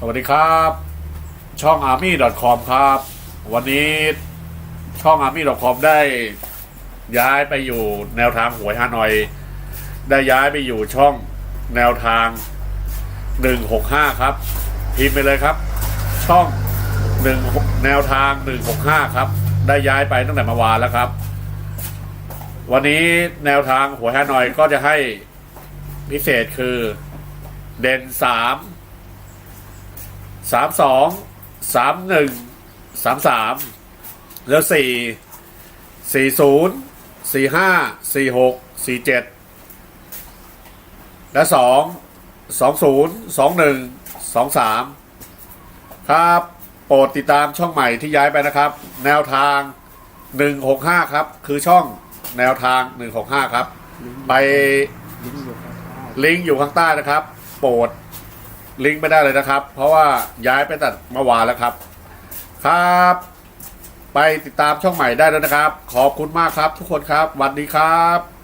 สวัสดีครับ ช่อง army.com ครับ วันนี้ช่อง army.com ได้ย้ายไปอยู่แนวทางหวยฮานอย ได้ย้ายไปอยู่ช่องแนวทาง 165 ครับ พิมพ์ไปเลยครับ ช่อง1แนวทาง 165 ครับ ได้ย้ายไปตั้งแต่เมื่อวานแล้วครับ วันนี้แนวทางหวยฮานอยก็จะให้พิเศษคือเด่นสาม สามสองสามหนึ่งสามสามแล้วสี่สี่ศูนย์สี่ห้าสี่หกสี่เจ็ดและสองสองศูนย์สองหนึ่งสองสามครับโปรดติดตามช่องใหม่ที่ย้ายไปนะครับ แนวทางหนึ่งหกห้าครับ คือช่องแนวทางหนึ่งหกห้าครับ ไปลิงก์อยู่ครับลิงก์อยู่ข้างใต้นะครับ โปรด ลิงก์ไม่ได้เลยนะครับ เพราะว่าย้ายไปตัดเมื่อวานแล้วครับ ครับ ไปติดตามช่องใหม่ได้แล้วนะครับ ขอบคุณมากครับทุกคนครับสวัสดีครับ